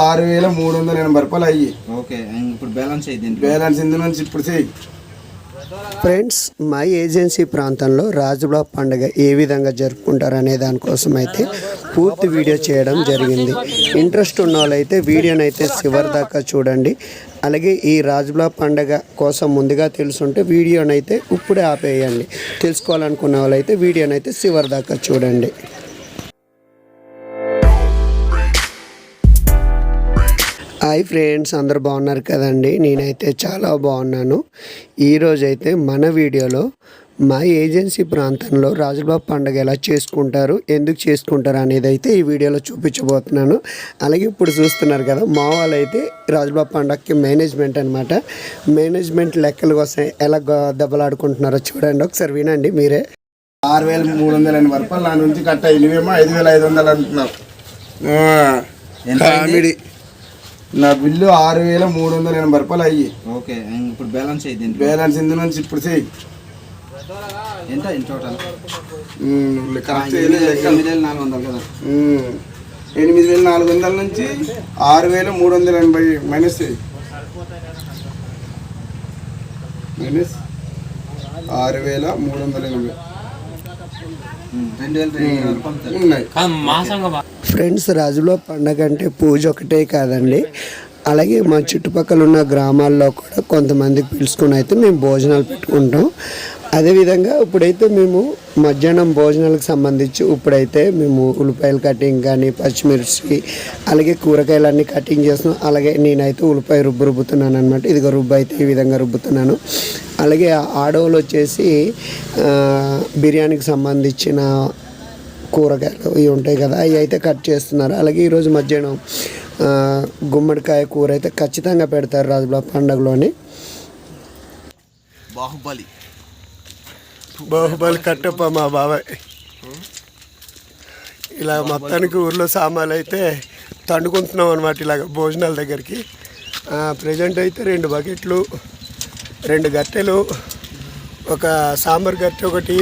ఆరు వేల మూడు వందల ఎనభై రూపాయలు అయ్యి. ఓకే ఇప్పుడు బ్యాలెన్స్ అయింది దీంట్లో? బ్యాలెన్స్ ఇందు నుంచి ఇప్పుడు చెయ్యి. ఫ్రెండ్స్ మా ఏజెన్సీ ప్రాంతంలో రాజుల పండుగ ఏ విధంగా జరుపుకుంటారు అనే దానికోసం అయితే పూర్తి వీడియో చేయడం జరిగింది. ఇంట్రెస్ట్ ఉన్న వాళ్ళైతే వీడియోని అయితే చివరి దాకా చూడండి. అలాగే ఈ రాజుల పండుగ కోసం ముందుగా తెలుసుంటే వీడియోని అయితే ఇప్పుడే ఆపేయండి. తెలుసుకోవాలనుకున్న వాళ్ళైతే వీడియోని అయితే చివరి దాకా చూడండి. హాయ్ ఫ్రెండ్స్ అందరు బాగున్నారు కదండి? నేనైతే చాలా బాగున్నాను. ఈరోజు అయితే మన వీడియోలో మా ఏజెన్సీ ప్రాంతంలో రాజుబాబు పండుగ ఎలా చేసుకుంటారు ఎందుకు చేసుకుంటారు అనేది అయితే ఈ వీడియోలో చూపించబోతున్నాను. అలాగే ఇప్పుడు చూస్తున్నారు కదా మా వాళ్ళు అయితే రాజుబాబు పండుగకి మేనేజ్మెంట్ అనమాట మేనేజ్మెంట్ లెక్కల కోసం ఎలా గ- దెబ్బలాడుకుంటున్నారో చూడండి ఒకసారి వినండి మీరే. ఆరు వేల మూడు వందల ఎనభై రూపాయలు నా నుంచి కట్ట నువ్వేమో ఐదు వేల ఐదు వందలు అయింది? కామెడీ. నా బిల్లు ఆరు వేల మూడు వందల ఎనభై రూపాయలు అయ్యి. ఓకే ఇప్పుడు బ్యాలెన్స్ అయింది దీంట్లో. బ్యాలెన్స్ ఇందు నుంచి ఇప్పుడు చెయ్యి. ఎంత టోటల్? నాలుగు వందలు కదా. ఎనిమిది వేల నాలుగు వందల నుంచి ఆరు వేల మూడు వందల ఎనభై మైనస్ మైనస్ ఆరు వేల మూడు వందల ఎనభై ఉమ్, రెండు వేల రెండు వందల రూపాయలు ఉన్నాయి ఫ్రెండ్స్ రాజులో పండగ అంటే పూజ ఒకటే కాదండి. అలాగే మా చుట్టుపక్కల ఉన్న గ్రామాల్లో కూడా కొంతమందికి పిలుచుకుని అయితే మేము భోజనాలు పెట్టుకుంటాం. అదేవిధంగా ఇప్పుడైతే మేము మధ్యాహ్నం భోజనాలకు సంబంధించి ఇప్పుడైతే మేము ఉల్లిపాయలు కటింగ్ కానీ పచ్చిమిర్చి అలాగే కూరగాయలన్నీ కటింగ్ చేస్తున్నాం. అలాగే నేనైతే ఉల్లిపాయ రుబ్బు రుబ్బుతున్నాను అనమాట ఇదిగో రుబ్బు అయితే ఈ విధంగా రుబ్బుతున్నాను. అలాగే ఆడోళ్ళు వచ్చేసి బిర్యానీకి సంబంధించిన కూరగాయలు ఇవి ఉంటాయి కదా అవి అయితే కట్ చేస్తున్నారు. అలాగే ఈరోజు మధ్యాహ్నం గుమ్మడికాయ కూర అయితే ఖచ్చితంగా పెడతారు రాజుల పండగలోని. బాహుబలి. బాహుబలి కట్టప్ప మా బాబాయ్. ఇలా మొత్తానికి ఊర్లో సామాన్లు అయితే తండుకుంటున్నాం అనమాట ఇలాగ భోజనాల దగ్గరికి. ప్రజెంట్ అయితే రెండు బకెట్లు రెండు గట్టెలు ఒక సాంబార్ గట్టె ఒకటి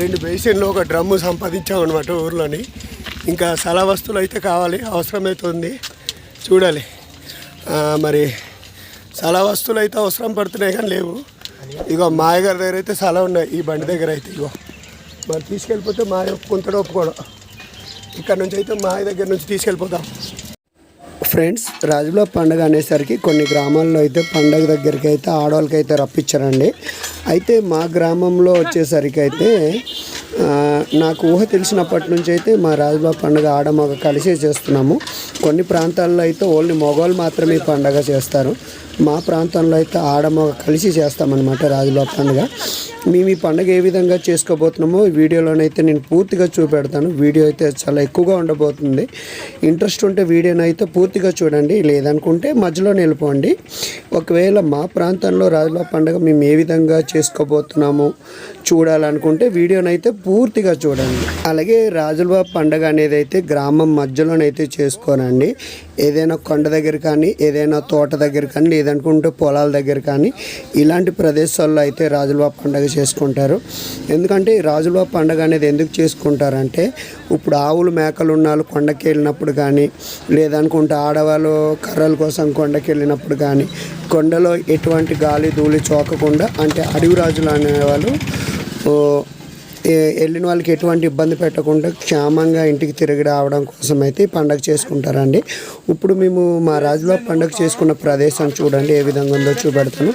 రెండు బేసిన్లు ఒక డ్రమ్ము సంపాదించాం అనమాట ఊర్లోని. ఇంకా సలా వస్తువులు అయితే కావాలి అవసరమవుతుంది చూడాలి. మరి చాలా వస్తువులు అయితే అవసరం పడుతున్నాయి కానీ లేవు. ఇగో మాయ గారి దగ్గర అయితే చాలా ఉన్నాయి. ఈ బండి దగ్గర అయితే ఇగో. మరి తీసుకెళ్ళిపోతే మాయ ఒప్పుకుంటాడు ఒప్పుకోవడం ఇక్కడ నుంచి అయితే మాయ దగ్గర నుంచి తీసుకెళ్ళిపోతాం. ఫ్రెండ్స్ రాజుల పండుగ అనేసరికి కొన్ని గ్రామాల్లో అయితే పండగ దగ్గరికి అయితే ఆడవాళ్ళకి అయితే రప్పించారండి. అయితే మా గ్రామంలో వచ్చేసరికి అయితే నాకు ఊహ తెలిసినప్పటి నుంచి అయితే మా రాజుబాబు పండుగ ఆడమగ కలిసే చేస్తున్నాము. కొన్ని ప్రాంతాల్లో అయితే ఓన్లీ మగవాళ్ళు మాత్రమే ఈ పండగ చేస్తారు. మా ప్రాంతంలో అయితే ఆడమగ కలిసి చేస్తామన్నమాట రాజుల పండుగ. మేము ఈ పండుగ ఏ విధంగా చేసుకోబోతున్నామో ఈ వీడియోలోనైతే నేను పూర్తిగా చూపెడతాను. వీడియో అయితే చాలా ఎక్కువగా ఉండబోతుంది. ఇంట్రెస్ట్ ఉంటే వీడియోని అయితే పూర్తిగా చూడండి. లేదనుకుంటే మధ్యలో నిలిపోండి ఒకవేళ మా ప్రాంతంలో రాజుల పండుగ మేము ఏ విధంగా చేసుకోబోతున్నాము చూడాలనుకుంటే వీడియోనైతే పూర్తిగా చూడండి. అలాగే రాజులబాబు పండుగ అనేది అయితే గ్రామం మధ్యలోనైతే చేసుకోనండి. ఏదైనా కొండ దగ్గర కానీ ఏదైనా తోట దగ్గర కానీ లేదనుకుంటే పొలాల దగ్గర కానీ ఇలాంటి ప్రదేశాల్లో అయితే రాజులబాబు పండుగ చేసుకుంటారు. ఎందుకంటే ఈ రాజుల పండుగ అనేది ఎందుకు చేసుకుంటారంటే ఇప్పుడు ఆవులు మేకలు ఉన్న కొండకి వెళ్ళినప్పుడు కానీ లేదనుకుంటే ఆడవాళ్ళు కర్రల కోసం కొండకి వెళ్ళినప్పుడు కానీ కొండలో ఎటువంటి గాలి ధూళి చోకకుండా అంటే అడవి రాజులు అనేవాళ్ళు వెళ్ళిన వాళ్ళకి ఎటువంటి ఇబ్బంది పెట్టకుండా క్షేమంగా ఇంటికి తిరిగి రావడం కోసం అయితే పండగ చేసుకుంటారండి. ఇప్పుడు మేము మా రాజులో పండగ చేసుకున్న ప్రదేశం చూడండి ఏ విధంగా ఉందో చూపెడతాను.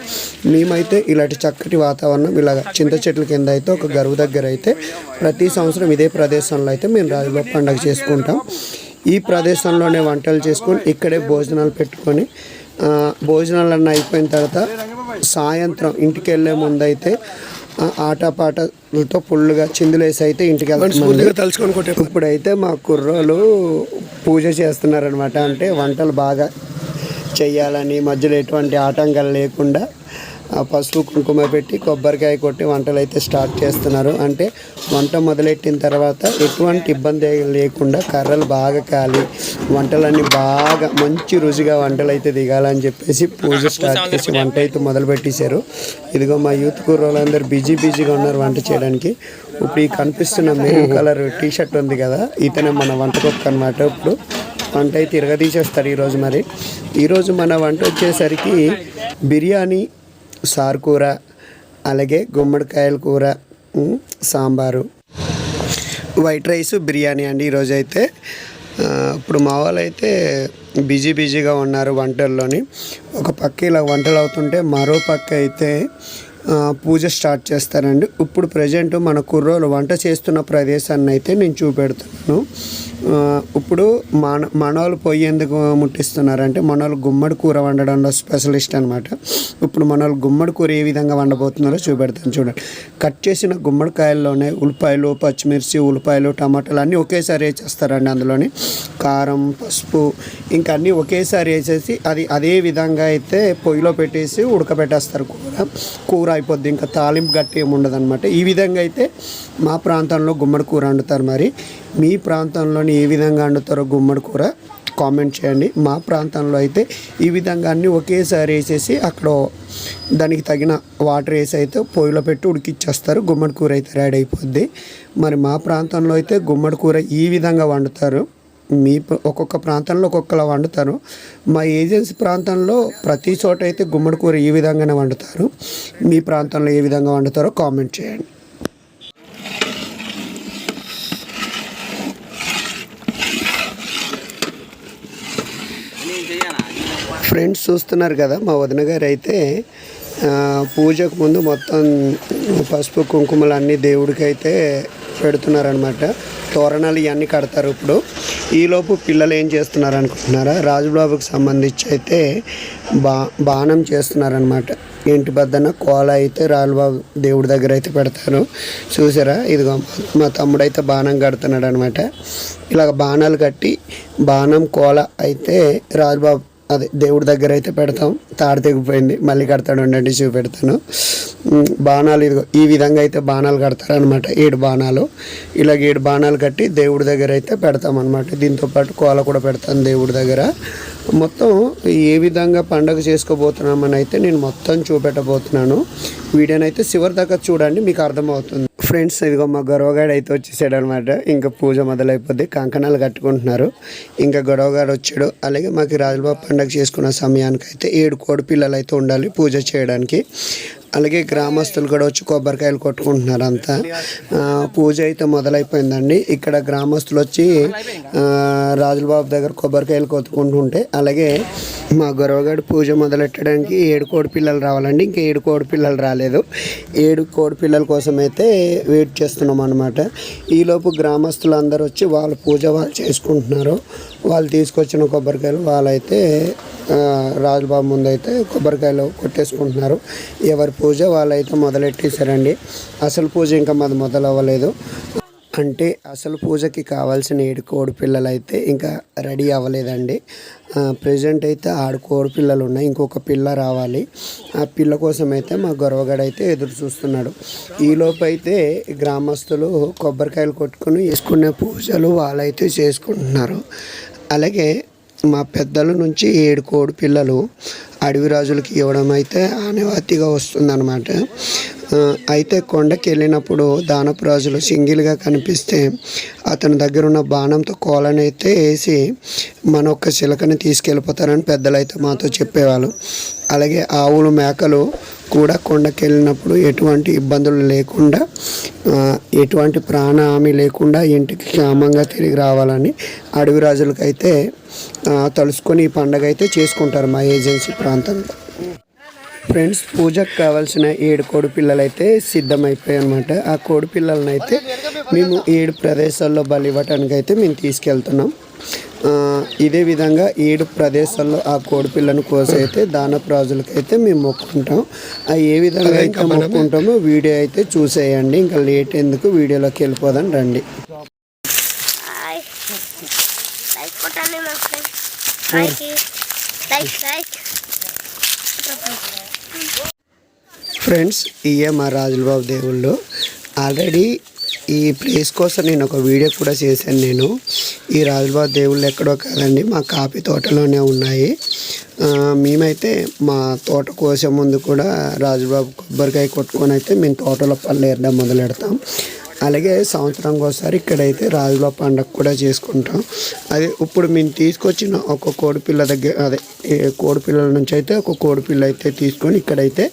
మేమైతే ఇలాంటి చక్కటి వాతావరణం ఇలాగ చింత చెట్ల కింద అయితే ఒక గరువు దగ్గర అయితే ప్రతి సంవత్సరం ఇదే ప్రదేశంలో అయితే మేము రాజులో పండగ చేసుకుంటాం. ఈ ప్రదేశంలోనే వంటలు చేసుకొని ఇక్కడే భోజనాలు పెట్టుకొని భోజనాలన్నీ అయిపోయిన తర్వాత సాయంత్రం ఇంటికి వెళ్ళే ముందు అయితే ఆటపాటలతో ఫుల్గా చిందులేసి అయితే ఇంటికి వెళ్తాం తలుచుకొని ఇప్పుడైతే మా కుర్రోలు పూజ చేస్తున్నారనమాట అంటే వంటలు బాగా చెయ్యాలని మధ్యలో ఎటువంటి ఆటంకాలు లేకుండా పసుపు కుంకుమ పెట్టి కొబ్బరికాయ కొట్టి వంటలు అయితే స్టార్ట్ చేస్తున్నారు. అంటే వంట మొదలెట్టిన తర్వాత ఎటువంటి ఇబ్బంది లేకుండా కర్రలు బాగా కాలి వంటలన్నీ బాగా మంచి రుచిగా వంటలు అయితే దిగాలని చెప్పేసి పూజ స్టార్ట్ చేసి వంట అయితే మొదలు పెట్టేశారు ఇదిగో మా యూత్ కుర్రోళ్ళందరూ బిజీ బిజీగా ఉన్నారు వంట చేయడానికి. ఇప్పుడు ఈ కనిపిస్తున్న మెరూన్ కలర్ టీ షర్ట్ ఉంది కదా ఇతనే మన వంట కుక్క అనమాట ఇప్పుడు వంట అయితే తిరగదీసేస్తారు ఈరోజు మరి. ఈరోజు మన వంట వచ్చేసరికి బిర్యానీ సార్ కూర అలాగే గుమ్మడికాయల కూర సాంబారు. వైట్ రైస్ బిర్యానీ అండి ఈరోజు అయితే ఇప్పుడు మా వాళ్ళు అయితే బిజీ బిజీగా ఉన్నారు వంటల్లోని. ఒక పక్క ఇలా వంటలు అవుతుంటే మరో పక్క అయితే పూజ స్టార్ట్ చేస్తారండి. ఇప్పుడు ప్రజెంట్ మన కుర్రోలు వంట చేస్తున్న ప్రదేశాన్ని అయితే నేను చూపెడుతున్నాను. ఇప్పుడు మన మనోళ్ళు పొయ్యి ఎందుకు ముట్టిస్తున్నారంటే మనోళ్ళు గుమ్మడి కూర వండడంలో స్పెషలిస్ట్ అనమాట ఇప్పుడు మనోళ్ళు గుమ్మడి కూర ఏ విధంగా వండబోతున్నారో చూపెడతాను చూడండి. కట్ చేసిన గుమ్మడికాయల్లోనే ఉల్లిపాయలు పచ్చిమిర్చి ఉల్లిపాయలు టమాటాలు అన్నీ ఒకేసారి వేసేస్తారండి అందులోని. కారం పసుపు ఇంకా అన్నీ ఒకేసారి వేసేసి అది అదే విధంగా అయితే పొయ్యిలో పెట్టేసి ఉడకబెట్టేస్తారు కూర. కూర అయిపోద్ది ఇంకా తాలింపు గట్టి ఏమి ఉండదు ఈ విధంగా అయితే మా ప్రాంతంలో గుమ్మడి కూర వండుతారు మరి. మీ ప్రాంతంలోని ఏ విధంగా వండుతారో గుమ్మడి కూర కామెంట్ చేయండి. మా ప్రాంతంలో అయితే ఈ విధంగా అన్నీ ఒకేసారి వేసేసి అక్కడ దానికి తగిన వాటర్ వేసి అయితే పొయ్యిలో పెట్టి ఉడికిచ్చేస్తారు. గుమ్మడి కూర అయితే రెడీ అయిపోద్ది. మరి మా ప్రాంతంలో అయితే గుమ్మడి కూర ఈ విధంగా వండుతారు. మీ ఒక్కొక్క ప్రాంతంలో ఒక్కొక్కలా వండుతారు. మా ఏజెన్సీ ప్రాంతంలో ప్రతి చోట అయితే గుమ్మడి కూర ఈ విధంగానే వండుతారు. మీ ప్రాంతంలో ఏ విధంగా వండుతారో కామెంట్ చేయండి. ఫ్రెండ్స్ చూస్తున్నారు కదా మా వదిన గారు అయితే పూజకు ముందు మొత్తం పసుపు కుంకుమలు అన్నీ దేవుడికి అయితే పెడుతున్నారనమాట తోరణాలు ఇవన్నీ కడతారు ఇప్పుడు. ఈలోపు పిల్లలు ఏం చేస్తున్నారు అనుకుంటున్నారా? రాజుబాబుకి సంబంధించి అయితే బా బాణం చేస్తున్నారనమాట ఇంటి బద్దన కోల అయితే రాజుబాబు దేవుడి దగ్గర అయితే పెడతారు. చూసారా? ఇదిగో మా తమ్ముడు అయితే బాణం కడుతున్నాడు అనమాట ఇలాగ బాణాలు కట్టి బాణం కోల అయితే రాజుబాబు అదే దేవుడి దగ్గర అయితే పెడతాం. తాడు తెగిపోయింది. మళ్ళీ కడతాడు ఉండండి చూపెడతాను. పెడతాను బాణాలు ఇదిగో ఈ విధంగా అయితే బాణాలు కడతారనమాట ఏడు బాణాలు. ఇలాగ ఏడు బాణాలు కట్టి దేవుడి దగ్గర అయితే పెడతాం అనమాట దీంతో పాటు కోల కూడా పెడతాను దేవుడి దగ్గర. మొత్తం ఏ విధంగా పండగ చేసుకోబోతున్నామని అయితే నేను మొత్తం చూపెట్టబోతున్నాను. వీడియోనైతే చివరి దాకా చూడండి మీకు అర్థమవుతుంది. ఫ్రెండ్స్ ఇదిగో మా గొడవగాడు అయితే వచ్చేసాడు అనమాట ఇంకా పూజ మొదలైపోద్ది. కంకణాలు కట్టుకుంటున్నారు. ఇంకా గొడవగాడు వచ్చాడు. అలాగే మాకు రాజుబాబు పండగ చేసుకున్న సమయానికి అయితే ఏడు కోడి పిల్లలు అయితే ఉండాలి పూజ చేయడానికి. అలాగే గ్రామస్తులు కూడా వచ్చి కొబ్బరికాయలు కొట్టుకుంటున్నారు అంతా. పూజ అయితే మొదలైపోయిందండి. ఇక్కడ గ్రామస్తులు వచ్చి రాజులబాబు దగ్గర కొబ్బరికాయలు కొట్టుకుంటుంటే అలాగే మా గొరవగాడు పూజ మొదలెట్టడానికి ఏడు కోడి పిల్లలు రావాలండి. ఇంకా ఏడు కోడి పిల్లలు రాలేదు. ఏడు కోడి పిల్లల కోసం అయితే వెయిట్ చేస్తున్నాం అనమాట ఈలోపు గ్రామస్తులు అందరూ వచ్చి వాళ్ళ పూజ వాళ్ళు చేసుకుంటున్నారు. వాళ్ళు తీసుకొచ్చిన కొబ్బరికాయలు వాళ్ళైతే రాజుబాబు ముందు అయితే కొబ్బరికాయలు కొట్టేసుకుంటున్నారు. ఎవరి పూజ వాళ్ళైతే మొదలెట్టేశారండి. అసలు పూజ ఇంకా మాది మొదలవ్వలేదు. అంటే అసలు పూజకి కావాల్సిన ఏడు కోడి పిల్లలు అయితే ఇంకా రెడీ అవ్వలేదండి. ప్రజెంట్ అయితే ఆడు కోడి పిల్లలు ఉన్నాయి. ఇంకొక పిల్ల రావాలి. ఆ పిల్ల కోసం అయితే మా గొరవగాడు అయితే ఎదురు చూస్తున్నాడు. ఈలోపు అయితే గ్రామస్తులు కొబ్బరికాయలు కొట్టుకొని వేసుకునే పూజలు వాళ్ళైతే చేసుకుంటున్నారు. అలాగే మా పెద్దల నుంచి ఏడు కోడి పిల్లలు అడవి రాజులకి ఇవ్వడం అయితే ఆనవాతిగా వస్తుందన్నమాట. అయితే కొండకి వెళ్ళినప్పుడు దానపు రాజులు సింగిల్గా కనిపిస్తే అతని దగ్గర ఉన్న బాణంతో కోలని అయితే వేసి మన ఒక్క చిలకని తీసుకెళ్ళిపోతారని పెద్దలు అయితే మాతో చెప్పేవాళ్ళు. అలాగే ఆవులు మేకలు కూడా కొండకెళ్ళినప్పుడు ఎటువంటి ఇబ్బందులు లేకుండా ఎటువంటి ప్రాణ హామీ లేకుండా ఇంటికి క్షేమంగా తిరిగి రావాలని అడవి రాజులకైతే ఆ, తలుసుకొని ఈ పండగ అయితే చేసుకుంటారు మా ఏజెన్సీ ప్రాంతంలో. ఫ్రెండ్స్ పూజకు కావాల్సిన ఏడు కోడి పిల్లలు అయితే సిద్ధమైపోయాయి అనమాట ఆ కోడి పిల్లలను అయితే మేము ఏడు ప్రదేశాల్లో బలి ఇవ్వటానికి అయితే మేము తీసుకెళ్తున్నాం. ఇదే విధంగా ఏడు ప్రదేశాల్లో ఆ కోడి పిల్లను కోసి అయితే దానపు రాజులకి అయితే మేము మొక్కుంటాం. ఆ ఏ విధంగా అయితే మొక్కుంటామో వీడియో అయితే చూసేయండి. ఇంకా లేట్ ఎందుకు వీడియోలోకి వెళ్ళిపోదాం రండి. హాయ్ లైక్ కొట్టండి మా friends like like like friends ఇయే మా రాజులబాబు దేవుళ్ళు. ఆల్రెడీ ఈ ప్లేస్ కోసం నేను ఒక వీడియో కూడా చేశాను నేను. ఈ రాజులబాబు దేవుళ్ళు ఎక్కడో కాదండి మా కాఫీ తోటలోనే ఉన్నాయి. మేమైతే మా తోట కోసే ముందు కూడా రాజుబాబు కొబ్బరికాయ కొట్టుకొని అయితే మేము తోటలో పళ్ళు ఏరడం మొదలెడతాం. అలాగే సంవత్సరంకి ఒకసారి ఇక్కడైతే రాజుల పండగ కూడా చేసుకుంటాం. అదే ఇప్పుడు మేము తీసుకొచ్చిన ఒక కోడిపిల్ల దగ్గర అదే కోడిపిల్లల నుంచి అయితే ఒక కోడిపిల్ల అయితే తీసుకొని ఇక్కడైతే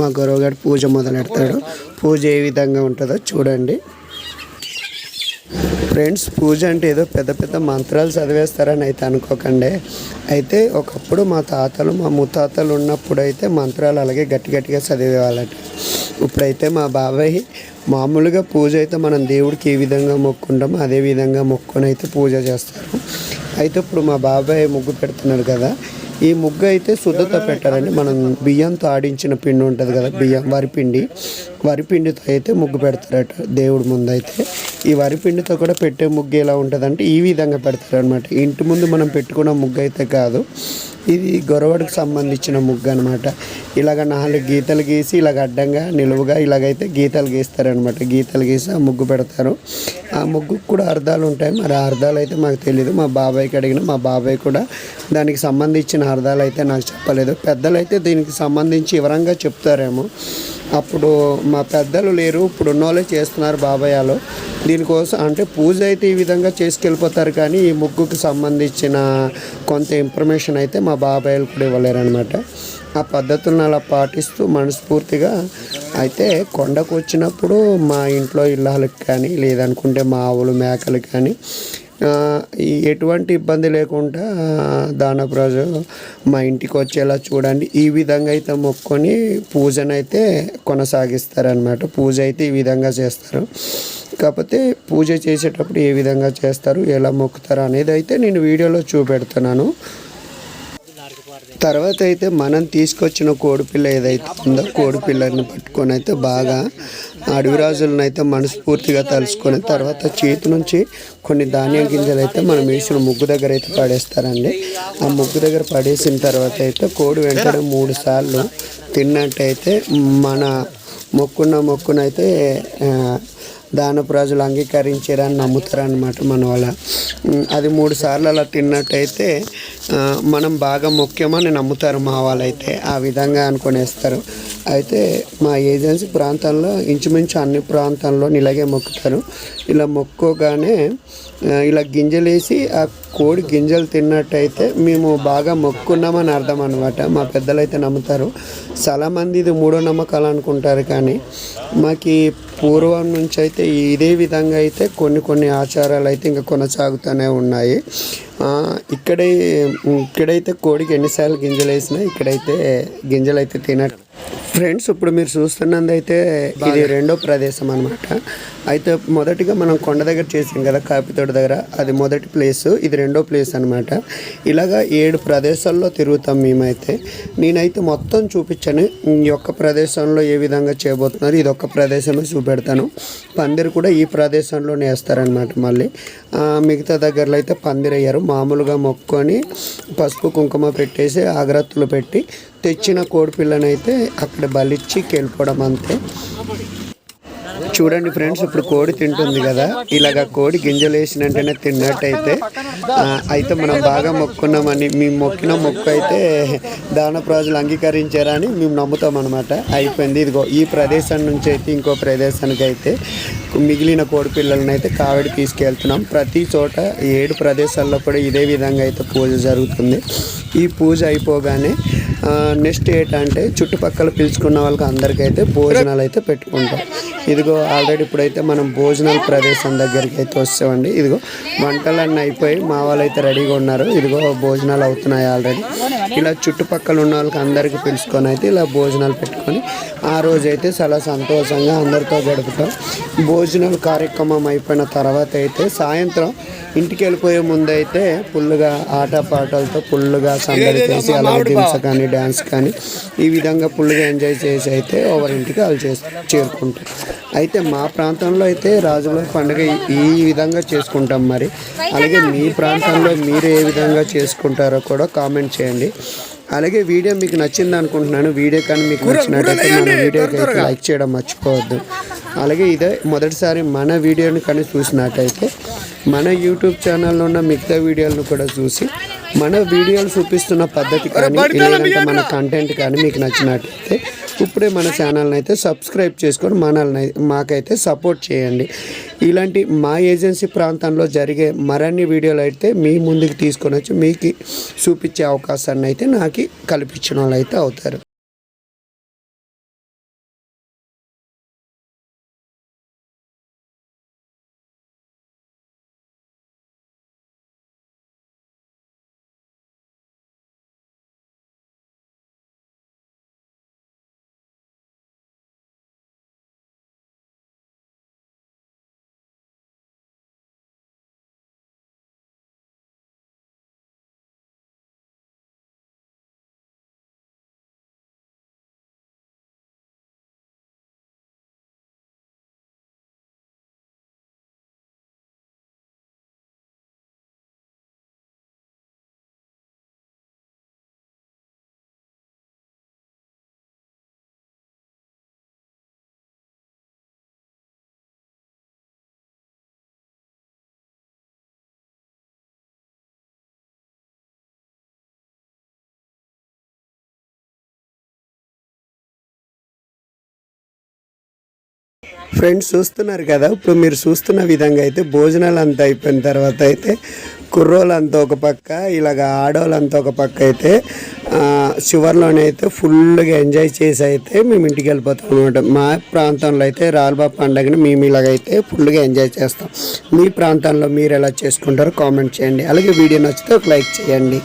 మా గొరవగాడు పూజ మొదలెడతాడు. పూజ ఏ విధంగా ఉంటుందో చూడండి. ఫ్రెండ్స్ పూజ అంటే ఏదో పెద్ద పెద్ద మంత్రాలు చదివేస్తారని అయితే అనుకోకండి. అయితే ఒకప్పుడు మా తాతలు మా ముత్తాతలు ఉన్నప్పుడు అయితే మంత్రాలు అలాగే గట్టి గట్టిగా చదివేవాళ్ళట. ఇప్పుడైతే మా బాబాయ్ మామూలుగా పూజ అయితే మనం దేవుడికి ఏ విధంగా మొక్కుంటామో అదే విధంగా మొక్కుని అయితే పూజ చేస్తారు. అయితే ఇప్పుడు మా బాబాయ్ ముగ్గు పెడుతున్నారు కదా ఈ ముగ్గు అయితే శుద్ధత పెట్టాలండి. మనం బియ్యంతో ఆడించిన పిండి ఉంటుంది కదా బియ్యం వరిపిండి వరిపిండితో అయితే ముగ్గు పెడతారట దేవుడి ముందు అయితే ఈ వరిపిండితో కూడా పెట్టే ముగ్గు ఎలా ఉంటుందంటే ఈ విధంగా పెడతారనమాట ఇంటి ముందు మనం పెట్టుకున్న ముగ్గు అయితే కాదు ఇది గొరవడికి సంబంధించిన ముగ్గు అనమాట ఇలాగ నాలుగు గీతలు గీసి ఇలాగ అడ్డంగా నిలువుగా ఇలాగైతే గీతలు గీస్తారనమాట గీతలు గీసి ఆ ముగ్గు పెడతారు. ఆ ముగ్గుకు కూడా అర్థాలు ఉంటాయి. మరి ఆ అర్థాలు అయితే మాకు తెలియదు మా బాబాయ్కి అడిగిన మా బాబాయ్ కూడా దానికి సంబంధించిన అర్థాలు అయితే నాకు చెప్పలేదు. పెద్దలు అయితే దీనికి సంబంధించి వివరంగా చెప్తారేమో. అప్పుడు మా పెద్దలు లేరు ఇప్పుడు ఉన్నోళ్ళే చేస్తున్నారు బాబాయాలు దీనికోసం అంటే పూజ అయితే ఈ విధంగా చేసుకెళ్ళిపోతారు కానీ ఈ ముగ్గుకి సంబంధించిన కొంత ఇన్ఫర్మేషన్ అయితే మా బాబాయ్లు కూడా ఇవ్వలేరు అనమాట ఆ పద్ధతులను అలా పాటిస్తూ మనస్ఫూర్తిగా అయితే కొండకు వచ్చినప్పుడు మా ఇంట్లో ఇళ్ళకి కానీ లేదనుకుంటే మా ఆవులు మేకలు కానీ ఎటువంటి ఇబ్బంది లేకుండా దానప్రాజు మా ఇంటికి వచ్చేలా చూడండి. ఈ విధంగా అయితే మొక్కొని పూజనైతే కొనసాగిస్తారనమాట పూజ అయితే ఈ విధంగా చేస్తారు. కాకపోతే పూజ చేసేటప్పుడు ఏ విధంగా చేస్తారు ఎలా మొక్కుతారు అనేది అయితే నేను వీడియోలో చూపెడుతున్నాను. తర్వాత అయితే మనం తీసుకొచ్చిన కోడిపిల్ల ఏదైతే ఉందో కోడిపిల్లని పట్టుకొని అయితే బాగా అడవిరాజులను అయితే మనస్ఫూర్తిగా తలుసుకొని తర్వాత చేతి నుంచి కొన్ని ధాన్యం గింజలు అయితే మనం వేసిన ముగ్గు దగ్గర అయితే పడేస్తారండి. ఆ ముగ్గు దగ్గర పడేసిన తర్వాత అయితే కోడి వెంటనే మూడు సార్లు తిన్నట్టయితే మన మొక్కున్న మొక్కునైతే దాన ప్రజలు అంగీకరించారని నమ్ముతారనమాట మన వాళ్ళ. అది మూడు సార్లు అలా తిన్నట్టయితే మనం బాగా ముఖ్యమని నమ్ముతారు మా వాళ్ళైతే. ఆ విధంగా అనుకునేస్తారు. అయితే మా ఏజెన్సీ ప్రాంతంలో ఇంచుమించు అన్ని ప్రాంతాల్లో ఇలాగే మొక్కుతారు. ఇలా మొక్కోగానే ఇలా గింజలేసి ఆ కోడి గింజలు తిన్నట్టయితే మేము బాగా మొక్కున్నామని అర్థం అనమాట మా పెద్దలు అయితే నమ్ముతారు చాలామంది ఇది మూఢ నమ్మకాలు అనుకుంటారు కానీ మాకు పూర్వం నుంచి అయితే ఇదే విధంగా అయితే కొన్ని కొన్ని ఆచారాలు అయితే ఇంకా కొనసాగుతూనే ఉన్నాయి. ఇక్కడే ఇక్కడైతే కోడికి ఎన్నిసార్లు గింజలు వేసినా ఇక్కడైతే గింజలు అయితే తినట్ ఫ్రెండ్స్ ఇప్పుడు మీరు చూస్తున్నది అయితే ఇది రెండో ప్రదేశం అనమాట అయితే మొదటిగా మనం కొండ దగ్గర చేసాం కదా కాపితోట దగ్గర. అది మొదటి ప్లేస్ ఇది రెండో ప్లేస్ అనమాట ఇలాగా ఏడు ప్రదేశాల్లో తిరుగుతాం మేమైతే. నేనైతే మొత్తం చూపించాను. ఈ ఒక్క ప్రదేశంలో ఏ విధంగా చేయబోతున్నారు ఇది ఒక్క ప్రదేశమే చూపెడతాను. పందిరి కూడా ఈ ప్రదేశంలోనే వేస్తారనమాట మళ్ళీ. మిగతా దగ్గరలో అయితే పందిరి అయ్యారు మామూలుగా మొక్కొని పసుపు కుంకుమ పెట్టేసి ఆగ్రత్తులు పెట్టి తెచ్చిన కోడిపిల్లనైతే అక్కడ బలిచ్చి వెళ్ళిపోవడం అంతే. చూడండి ఫ్రెండ్స్ ఇప్పుడు కోడి తింటుంది కదా. ఇలాగ కోడి గింజలు వేసిన తిన్నట్టయితే అయితే మనం బాగా మొక్కున్నామని మేము మొక్కిన మొక్కు అయితే దాన ప్రజలు అంగీకరించారని మేము నమ్ముతాం అనమాట అయిపోయింది. ఇదిగో ఈ ప్రదేశం నుంచి అయితే ఇంకో ప్రదేశానికి అయితే మిగిలిన కోడి పిల్లలను అయితే కావిడి తీసుకెళ్తున్నాం. ప్రతి చోట ఏడు ప్రదేశాల్లో కూడా ఇదే విధంగా అయితే పూజ జరుగుతుంది. ఈ పూజ అయిపోగానే నెక్స్ట్ ఏంటంటే చుట్టుపక్కల పిలుచుకున్న వాళ్ళకి అందరికైతే భోజనాలు అయితే పెట్టుకుంటాం. ఇదిగో ఆల్రెడీ ఇప్పుడైతే మనం భోజనాల ప్రదేశం దగ్గరికి అయితే వచ్చామండి. ఇదిగో వంటలన్నీ అయిపోయి మా వాళ్ళు అయితే రెడీగా ఉన్నారు. ఇదిగో భోజనాలు అవుతున్నాయి ఆల్రెడీ. ఇలా చుట్టుపక్కల ఉన్న వాళ్ళకి అందరికీ పిలుచుకొని అయితే ఇలా భోజనాలు పెట్టుకొని ఆ రోజు అయితే చాలా సంతోషంగా అందరితో గడుపుతాం. భోజనాల కార్యక్రమం అయిపోయిన తర్వాత అయితే సాయంత్రం ఇంటికి వెళ్ళిపోయే ముందు అయితే ఫుల్గా ఆట పాటలతో ఫుల్గా సందడి చేసి అలాగే దింస కానీ డ్యాన్స్ కానీ ఈ విధంగా ఫుల్గా ఎంజాయ్ చేసి అయితే ఓవర్ ఇంటికి వాళ్ళు చేసి చేరుకుంటాం అయితే మా ప్రాంతంలో అయితే రాజుల పండుగ ఈ విధంగా చేసుకుంటాం మరి. అలాగే మీ ప్రాంతంలో మీరు ఏ విధంగా చేసుకుంటారో కూడా కామెంట్ చేయండి. అలాగే వీడియో మీకు నచ్చింది అనుకుంటున్నాను. వీడియో కానీ మీకు నచ్చినట్టయితే మన వీడియోకి అయితే లైక్ చేయడం మర్చిపోవద్దు. అలాగే ఇదే మొదటిసారి మన వీడియోని కానీ చూసినట్టయితే మన యూట్యూబ్ ఛానల్లో ఉన్న మిగతా వీడియోలను కూడా చూసి మన వీడియోలు చూపిస్తున్న పద్ధతి కానీ లేదంటే మన కంటెంట్ కానీ మీకు నచ్చినట్టయితే ఇప్పుడే మన ఛానల్ని అయితే సబ్స్క్రైబ్ చేసుకొని మనల్ని మాకైతే సపోర్ట్ చేయండి. ఇలాంటి మా ఏజెన్సీ ప్రాంతంలో జరిగే మరిన్ని వీడియోలు అయితే మీ ముందుకు తీసుకొని వచ్చి మీకు చూపించే అవకాశాన్ని అయితే నాకు కల్పించిన వాళ్ళు అయితే అవుతారు. ఫ్రెండ్స్ చూస్తున్నారు కదా ఇప్పుడు మీరు చూస్తున్న విధంగా అయితే భోజనాలు అంతా అయిపోయిన తర్వాత అయితే కుర్రోళ్ళంతా ఒక పక్క ఇలాగ ఆడవాళ్ళంతా ఒక పక్క అయితే చివరిలోనే అయితే ఫుల్గా ఎంజాయ్ చేసి అయితే మేము ఇంటికి వెళ్ళిపోతాం అనమాట మా ప్రాంతంలో అయితే రాల్బాబు పండగని మేము ఇలాగైతే ఫుల్గా ఎంజాయ్ చేస్తాం. మీ ప్రాంతంలో మీరు ఎలా చేసుకుంటారో కామెంట్ చేయండి. అలాగే వీడియో నచ్చితే ఒక లైక్ చేయండి.